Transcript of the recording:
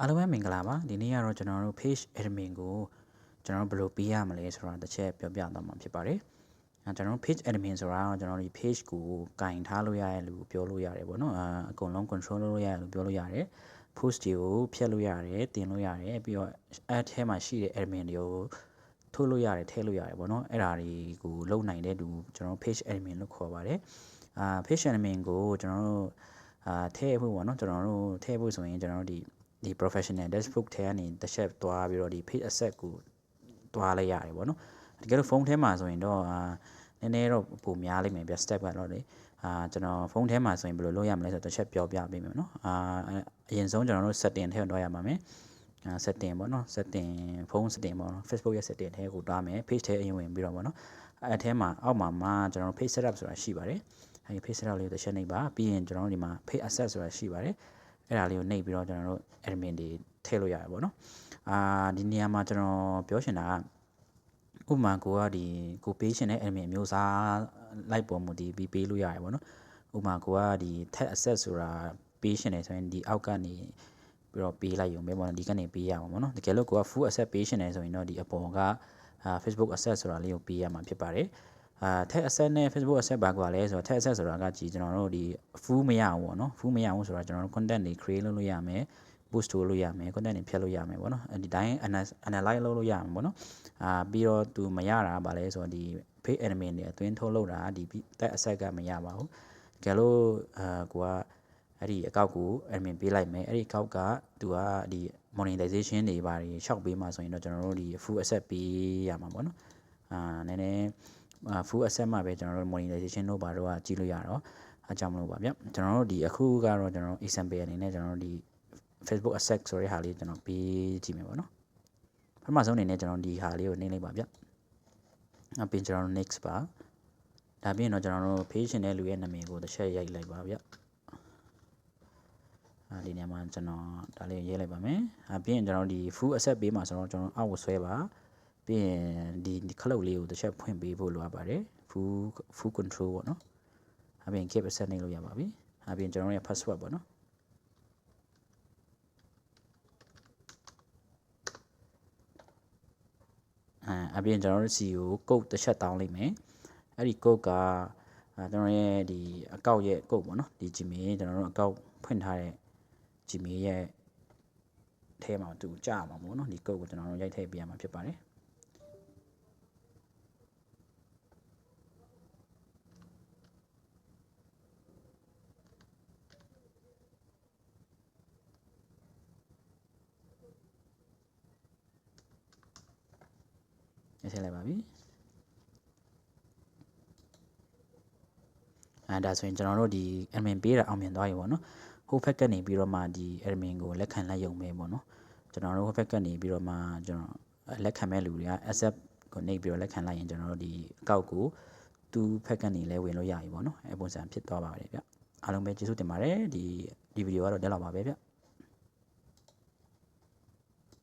အားလုံးပဲမင်္ဂလာပါဒီနေ့ကတော့ကျွန်တော်တို့ page admin ကိုကျွန်တော်တို့ဘယ်လိုပေးရမလဲဆိုတာတစ်ချက်ပြောပြသွားမှာဖြစ်ပါတယ်အဲကျွန်တော်တို့ page admin ဆိုတာကကျွန်တော်တို့ဒီ page ကိုကင်ထားလို့ရတဲ့လူပြောလို့ရတယ်ပေါ့နော်အာအကုန်လုံး control လုပ်လို့ရတယ်လို့ပြောလို့ရတယ် post တွေကိုဖြတ်လို့ရတယ်တင်လို့ရတယ်ပြီးတော့ add ထဲမှာရှိတဲ့ admin တွေကိုထုတ်လို့ရတယ်ထည့်လို့ရတယ်ပေါ့နော်အဲ့ဒါတွေကိုလုပ်နိုင်တဲ့လူကျွန်တော်တို့ page admin လို့ခေါ်ပါတယ်အာ page admin ကိုကျွန်တော်တို့အာထည့်ဖို့ပေါ့နော်ကျွန်တော်တို့ထည့်ဖို့ဆိုရင်ကျွန်တော်တို့ဒီ ဒီ professional dashboard ထဲကနေတစ်ချက်သွားပြီးတော့ဒီ page asset ကိုသွားလိုက်ရတယ်ပေါ့နော်တကယ်လို့ဖုန်းထဲမှာဆိုရင်တော့အာနည်းနည်းတော့ပိုများလိမ့်မယ်ဗျ step ကတော့လေအာကျွန်တော်ဖုန်းထဲမှာဆိုရင်ဘယ်လိုလုပ်ရမလဲဆိုတော့တစ်ချက်ပြောပြပေးမယ်နော်အာအရင်ဆုံးကျွန်တော်တို့ setting ထဲကိုတွားရမှာမယ်အာ setting ပေါ့နော် setting ဖုန်း setting ပေါ့နော် Facebook ရဲ့ setting ထဲကိုတွားမယ် page ထဲအရင်ဝင်ပြီးတော့ပေါ့နော်အဲအထဲမှာအောက်မှာမှကျွန်တော်တို့ page setup ဆိုတာရှိပါတယ်အဲဒီ page setup လေးကိုတစ်ချက်နှိပ်ပါပြီးရင်ကျွန်တော်တို့ဒီမှာ page asset ဆိုတာရှိပါတယ် အဲ့ဒါလေးကိုနှိပ်ပြီးတော့ကျွန်တော်တို့ admin တွေထည့်လို့ရတယ်ပေါ့နော်အာဒီနေရာမှာကျွန်တော်ပြောချင်တာကဥပမာကိုကဒီကိုပေးရှင်တဲ့ admin မျိုးစားလိုက်ပေါ်မူဒီပြီးပေးလို့ရတယ်ပေါ့နော်ဥပမာကိုကဒီ tag asset ဆိုတာပေးရှင်တယ်ဆိုရင်ဒီအောက်ကနေပြီးတော့ပေးလိုက်ရုံပဲပေါ့နော်ဒီကနေပေးရမှာပေါ့နော်တကယ်လို့ကိုက full asset ပေးရှင်တယ်ဆိုရင်တော့ဒီအပေါ်ကအာ Facebook asset ဆိုတာလေးကိုပေးရမှာဖြစ်ပါတယ် အာ tag asset နဲ့ Facebook asset ဘာကွာလဲဆိုတော့ tag asset ဆိုတာကကြီးကျွန်တော်တို့ဒီ full မရဘူးပေါ့နော် full မရဘူးဆိုတော့ကျွန်တော်တို့ content တွေ create လုပ်လို့ရမယ် boost လုပ်လို့ရမယ် content တွေဖြတ်လို့ရမယ်ပေါ့နော်ဒီတိုင်း analyze လုပ်လို့ရမှာပေါ့နော်အာပြီးတော့သူမရတာဗာလဲဆိုတော့ဒီ page admin တွေအတွင်းထုတ်လုပ်တာဒီ tag asset ကမရပါဘူးတကယ်လို့အာကိုကအဲ့ဒီအကောက်ကို admin ပေးလိုက်မယ်အဲ့ဒီအကောက်ကသူကဒီ monetization တွေဘာတွေရှောက်ပေးမှာဆိုရင်တော့ကျွန်တော်တို့ဒီ full asset ပေးရမှာပေါ့နော်အာနည်းနည်း full asset မှာပဲကျွန်တော်တို့ monetization တို့ဘာတို့ကကြည့်လို့ရတော့အကြောင်းမလို့ပါဗျကျွန်တော်တို့ဒီအခုကတော့ကျွန်တော်တို့ example အနေနဲ့ကျွန်တော်တို့ဒီ Facebook asset ဆိုတဲ့ဟာလေးကျွန်တော်ပေးကြည့်မယ်ပေါ့နော်ပထမဆုံးအနေနဲ့ကျွန်တော်ဒီဟာလေးကိုနှိမ့်လိုက်ပါဗျအပြင်ကျွန်တော်တို့ next ပါဒါပြင်တော့ကျွန်တော်တို့ page ရှင်တဲ့လူရဲ့နာမည်ကိုတစ်ချက်ရိုက်လိုက်ပါဗျအဲဒီနေရာမှာကျွန်တော်ဒါလေးရေးလိုက်ပါမယ်အပြင်ကျွန်တော်ဒီ full asset ပေးမှာဆိုတော့ကျွန်တော်အောက်ကိုဆွဲပါ ပြီးရင်ဒီဒီခလုတ်လေးကိုတစ်ချက်ဖွင့်ပေးဖို့လိုအပ်ပါတယ် full full control ပေါ့နော်အပြင် keep asset နေလို့ရပါပြီအပြင်ကျွန်တော်ရဲ့ password ပေါ့နော်အဲအပြင်ကျွန်တော်တို့စီကိုကုတ်တစ်ချက်တောင်းလိုက်မယ်အဲ့ဒီကုတ်ကအဲကျွန်တော်ရဲ့ဒီအကောက်ရဲ့ကုတ်ပေါ့နော်ဒီ Gmail ကျွန်တော်တို့အကောက်ဖွင့်ထားတဲ့ Gmail ရဲ့ထဲမှာသူကြာမှာပေါ့နော်ဒီကုတ်ကိုကျွန်တော်တို့ရိုက်ထည့်ပေးရမှာဖြစ်ပါတယ် ရထည့်လိုက်ပါပြီအဲဒါဆိုရင်ကျွန်တော်တို့ဒီ admin ပေးတာအောင်မြင်သွားပြီပေါ့နော်ဟိုဖက်ကနေပြီးတော့မှဒီ admin ကိုလက်ခံလက်ယုံပဲပေါ့နော်ကျွန်တော်တို့ဟိုဖက်ကနေပြီးတော့မှကျွန်တော်လက်ခံမဲ့လူတွေက accept ကိုနှိပ်ပြီးတော့လက်ခံလိုက်ရင်ကျွန်တော်တို့ဒီအကောက်ကိုသူ့ဖက်ကနေလဲဝင်လို့ရပြီပေါ့နော်အဲပုံစံဖြစ်သွားပါတယ်ဗျအားလုံးပဲကျေးဇူးတင်ပါတယ်ဒီဒီဗီဒီယိုကတော့တက်လောက်ပါပဲဗျ